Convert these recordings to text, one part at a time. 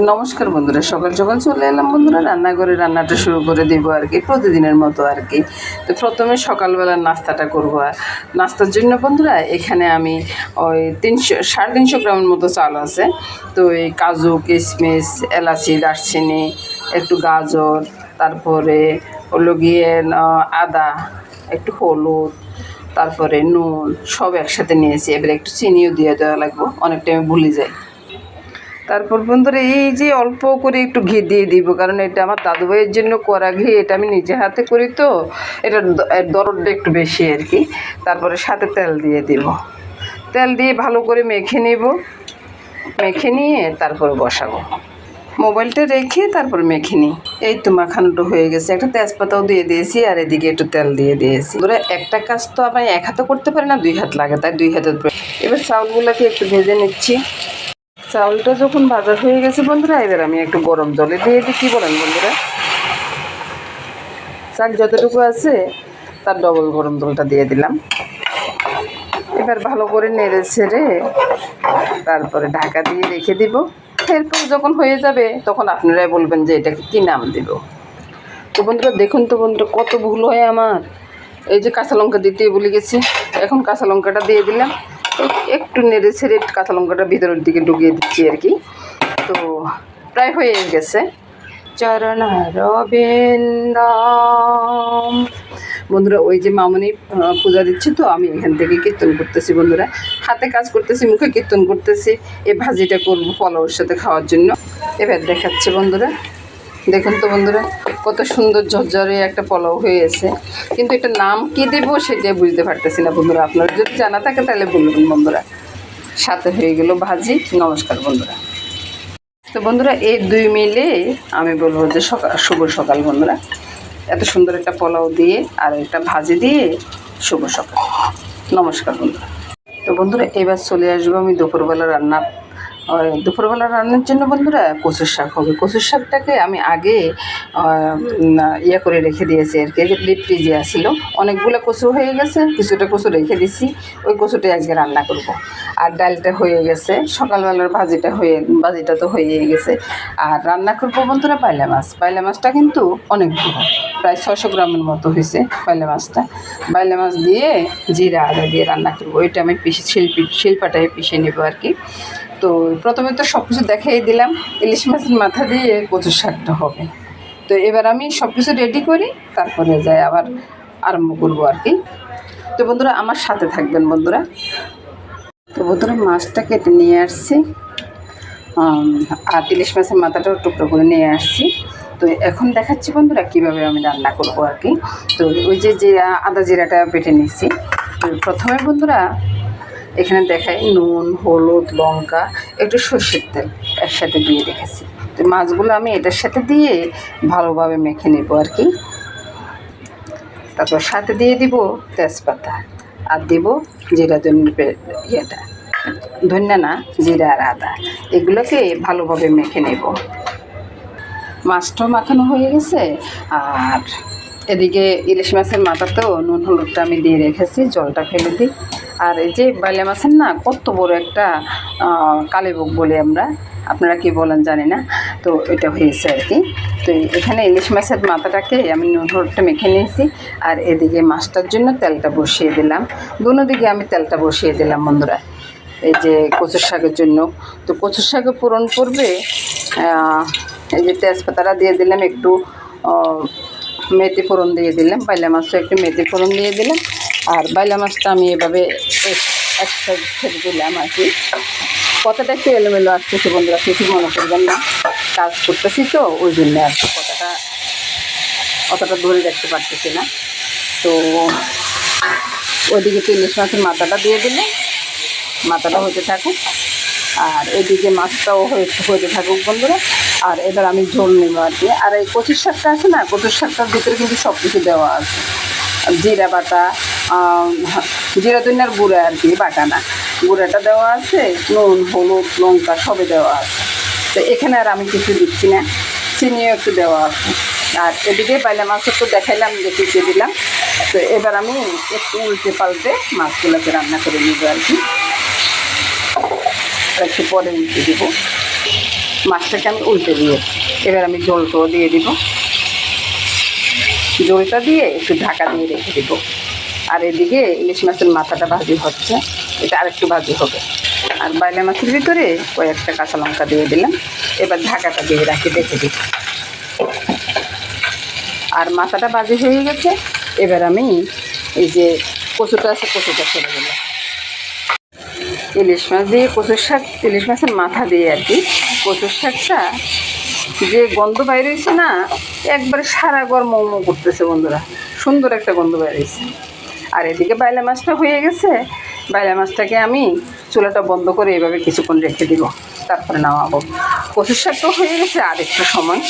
নমস্কার বন্ধুরা, সকাল সকাল চলে এলাম বন্ধুরা, রান্নাঘরে রান্নাটা শুরু করে দিব আর কি, প্রতিদিনের মতো আর কি। তো প্রথমে সকালবেলার নাস্তাটা করব আর। নাস্তার জন্য বন্ধুরা, এখানে আমি ওই তিনশো, সাড়ে তিনশো গ্রামের মতো চাল আছে। তো এই কাজু, কিশমিশ, এলাচি, দারচিনি, একটু গাজর, তারপরে হলো গিয়ে আদা, একটু হলুদ, তারপরে নুন, সব একসাথে নিয়েছি। এবারে একটু চিনিও দিয়ে দেওয়া লাগবে অনেকটা আমি ভুলে যাই। তারপর বন্ধুরা, এই যে অল্প করে একটু ঘি দিয়ে দিব, কারণ এটা আমার দাদু ভাইয়ের জন্য করা ঘি, এটা আমি নিজে হাতে করি তো এটার দ- দরদটা একটু বেশি আর কি। তারপরে সাথে তেল দিয়ে দিব। তেল দিয়ে ভালো করে মেখে নেব। মেখে নিয়ে তারপরে বসাবো। মোবাইলটা রেখে তারপর মেখে নিই। এই তো মাখানোটা হয়ে গেছে। একটা তেজপাতাও দিয়ে দিয়েছি, আর এদিকে একটু তেল দিয়ে দিয়েছি। ধরে একটা কাজ তো আমি এক হাতে করতে পারি না, দুই হাত লাগে, তাই দুই হাতের এবার চাউলগুলোকে একটু ভেজে নিচ্ছি। চাউলটা যখন ভাজা হয়ে গেছে, বন্ধুরা, এবার আমি একটু গরম জলে দিয়ে দিই। কী বলেন, বন্ধুরা? চাল যতটুকু আছে, তার ডবল গরম জলটা দিয়ে দিলাম। এবার ভালো করে নেড়ে ছেড়ে তারপরে ঢাকা দিয়ে রেখে দিব। এরপর যখন হয়ে যাবে, তখন আপনারাই বলবেন যে এটাকে কী নাম দিব। তো বন্ধুরা, দেখুন তো বন্ধুরা, কত ভুল হয় আমার। এই যে কাঁচা লঙ্কা দিতে ভুলে গেছি। এখন কাঁচা লঙ্কাটা দিয়ে দিলাম। এক- একটু নেড়ে ছেড়ে কাঁচা লঙ্কাটা ভিতরের দিকে ঢুকিয়ে দিচ্ছি আর কি। তো প্রায় হয়ে গেছে। চরণ বন্ধুরা, ওই যে মামনি পূজা দিচ্ছে তো, আমি এখান থেকে কীর্তন করতেছি বন্ধুরা। হাতে কাজ করতেছি, মুখে কীর্তন করতেছি। এ ভাজিটা করব পোলাওর সাথে খাওয়ার জন্য। এবার দেখাচ্ছে বন্ধুরা। দেখুন তো বন্ধুরা, কত সুন্দর ঝরঝরে একটা পোলাও হয়েছে কিন্তু এটা নাম কি দেব সেটা বুঝতে পারতেছি না বন্ধুরা, আপনারা যদি জানা থাকে তাহলে বলবেন বন্ধুরা। সাথে হয়ে গেল ভাজি, নমস্কার বন্ধুরা। তো বন্ধুরা, এই দুই মিলে আমি বলব যে সকাল শুভ সকাল বন্ধুরা। এত সুন্দর একটা পোলাও দিয়ে আর একটা ভাজি দিয়ে শুভ সকাল। নমস্কার বন্ধুরা। তো বন্ধুরা, এবার চলে আসব আমি দুপুরবেলা রান্না দুপুরবেলা রান্নার জন্য বন্ধুরা কচুর শাক হবে। কচুর শাকটাকে আমি আগে ইয়ে করে রেখে দিয়েছি আর কি ডিপ ফ্রিজে আসছিল অনেকগুলো কচু হয়ে গেছে, কিছুটা কচু রেখে দিছি, ওই কচুটাই আজকে রান্না করব। আর ডালটা হয়ে গেছে, সকালবেলার ভাজিটা হয়ে, ভাজিটা তো হয়েই গেছে। আর রান্না করব বন্ধুরা পাইলা মাছ। পাইলা মাছটা কিন্তু অনেক বড় প্রায় ছশো গ্রামের মতো হয়েছে পাইলা মাছটা। পাইলা মাছ দিয়ে জিরা আদা দিয়ে রান্না করব। ওইটা আমি পিসে শিল্পী, শিল্পাটায় পিষে নেব আর কি। তো প্রথমে তো সব কিছু দেখাই দিলাম, ইলিশ মাছের মাথা দিয়ে কচুর শাকটা হবে। তো এবার আমি সব কিছু রেডি করি, তারপরে যাই আবার আরম্ভ করব আর কি। তো বন্ধুরা, আমার সাথে থাকবেন বন্ধুরা। তো বন্ধুরা, মাছটা কেটে নিয়ে আসছি। আর ইলিশ মাছের মাথাটাও টুকরো করে নিয়ে আসছি। তো এখন দেখাচ্ছি বন্ধুরা, কীভাবে আমি রান্না করব আর কি। তো ওই যে জিরা আদা জিরাটা বেটে নিচ্ছি তো প্রথমে বন্ধুরা এখানে দেখাই নুন, হলুদ, লঙ্কা, একটু সর্ষের তেল একসাথে দিয়ে রেখেছি। তো মাছগুলো আমি এটার সাথে দিয়ে ভালোভাবে মেখে নেব আর কি। তারপর সাথে দিয়ে দিব তেজপাতা আর দিব জিরা ধনিয়া ইয়েটা। ধন্যা না, জিরা আর আদা। এগুলোকে ভালোভাবে মেখে নেব। মাছটাও মাখানো হয়ে গেছে আর এদিকে ইলিশ মাছের মাথাতেও নুন, হলুদটা আমি দিয়ে রেখেছি, জলটা ফেলে দিই। আর এই যে বাইলে মাছের না, কত বড় একটা কালীবুক বলি আমরা। আপনারা কি বলেন জানি না। তো এটা হয়েছে আর কি। তো এখানে ইলিশ মাছের মাথাটাকে আমি নুন, হলুদটা মেখে নিয়েছি। আর এদিকে মাছটার জন্য তেলটা বসিয়ে দিলাম। দুনো দিকে আমি তেলটা বসিয়ে দিলাম বন্ধুরা। এই যে কচুর শাকের জন্য। তো কচুর শাকে পূরণ করবে এই যে তেজপাতাটা দিয়ে দিলাম একটু মেথি ফোড়ন দিয়ে দিলাম। বাইলা মাছটা একটু মেথি ফোড়ন দিয়ে দিলাম। আর বাইলা মাছটা আমি এভাবে এক- সাইড দিলাম আর কি। কথাটা একটু এলোমেলো আসতেছে বন্ধুরা কিছু মনে করবেন না। কাজ করতেছি তো, ওই জন্য আর কি কথাটা অতটা ধরে রাখতে পারতেছি না। তো ওইদিকে ইলিশ মাছের মাথাটা দিয়ে দিলে মাথাটা হতে থাকুক। আর এদিকে মাছটাও হয়ে, হতে থাকুক বন্ধুরা। আর এবার আমি ঝোল নেব আর কি। আর এই কচুর শাকটা আছে না, কচুর শাকটার ভিতরে কিন্তু সব কিছু দেওয়া আছে। জিরা বাটা আহ, জিরা ধনিয়ার গুঁড়া আর কি বাটা না গুঁড়াটা দেওয়া আছে নুন হলুদ লঙ্কা সবই দেওয়া আছে। তো এখানে আর আমি কিছু দিচ্ছি না চিনিও একটু দেওয়া আছে। আর এদিকে পাইলে মাছ একটু দেখাইলাম যে পিছিয়ে দিলাম। তো এবার আমি একটু উল্টে পাল্টে মাছগুলোকে রান্না করে নেব আর কি। একটু পরে উল্টে দেবো। মাছটাকে আমি উল্টে দিয়ে এবার আমি জলটাও দিয়ে দিব। জলটা দিয়ে একটু ঢাকা দিয়ে রেখে দিব। আর এদিকে ইলিশ মাছের মাথাটা ভাজি হচ্ছে। এটা আরেকটু ভাজি হবে। আর বাইলা মাছের ভিতরে কয়েকটা কাঁচা লঙ্কা দিয়ে দিলাম। এবার ঢাকাটা দিয়ে রাখি দেখে দিই। আর মাথাটা ভাজি হয়ে গেছে। এবার আমি এই যে কচুটা আছে, কচুটা ছেড়ে দিলাম। ইলিশ মাছ দিয়ে কচুর শাক, ইলিশ মাছের মাথা দিয়ে আর কি। কচুর শাকটা যে গন্ধ বাইরে হয়েছে না, একবারে সারা ঘর মোমো করতেছে বন্ধুরা। সুন্দর একটা গন্ধ বাইরে বাইরেছে। আর এদিকে বাইলা মাছটা হয়ে গেছে। বাইলা মাছটাকে আমি চুলাটা বন্ধ করে এভাবে কিছুক্ষণ রেখে দিব, তারপরে নামাবো। কচুর শাকটাও হয়ে গেছে, আর একটু সময়।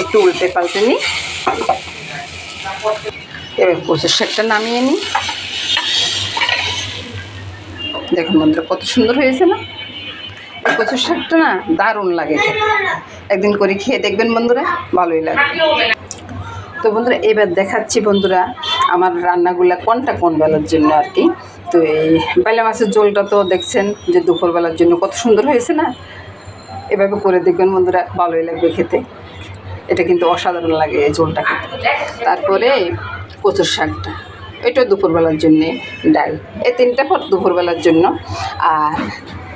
একটু উল্টে পাল্টে নিই। এবার কচুর শাকটা নামিয়ে নিই। দেখুন বন্ধুরা, কত সুন্দর হয়েছে না? কচুর শাকটা না দারুণ লাগে একদিন করে খেয়ে দেখবেন বন্ধুরা, ভালোই লাগে তো বন্ধুরা, এবার দেখাচ্ছি বন্ধুরা আমার রান্নাগুলো কোনটা কোন বেলার জন্য আর কি? তো এই বেলা মাছের ঝোলটা তো দেখছেন যে দুপুরবেলার জন্য কত সুন্দর হয়েছে না? এভাবে করে দেখবেন বন্ধুরা, ভালোই লাগবে খেতে। এটা কিন্তু অসাধারণ লাগে এই ঝোলটা খেতে। তারপরে কচুর শাকটা। এটা দুপুরবেলার জন্যে ডাল। এই তিনটা পর দুপুরবেলার জন্য। আর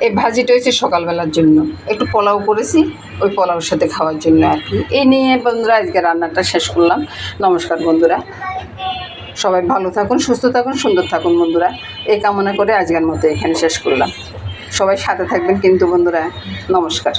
এই ভাজিটা হয়েছে সকালবেলার জন্য। একটু পোলাও করেছি, ওই পোলাওর সাথে খাওয়ার জন্য আর কি। এই নিয়ে বন্ধুরা, আজকে রান্নাটা শেষ করলাম। নমস্কার বন্ধুরা। সবাই ভালো থাকুন, সুস্থ থাকুন, সুন্দর থাকুন বন্ধুরা। এই কামনা করে আজকের মতো এখানে শেষ করলাম। সবাই সাথে থাকবেন কিন্তু বন্ধুরা, নমস্কার।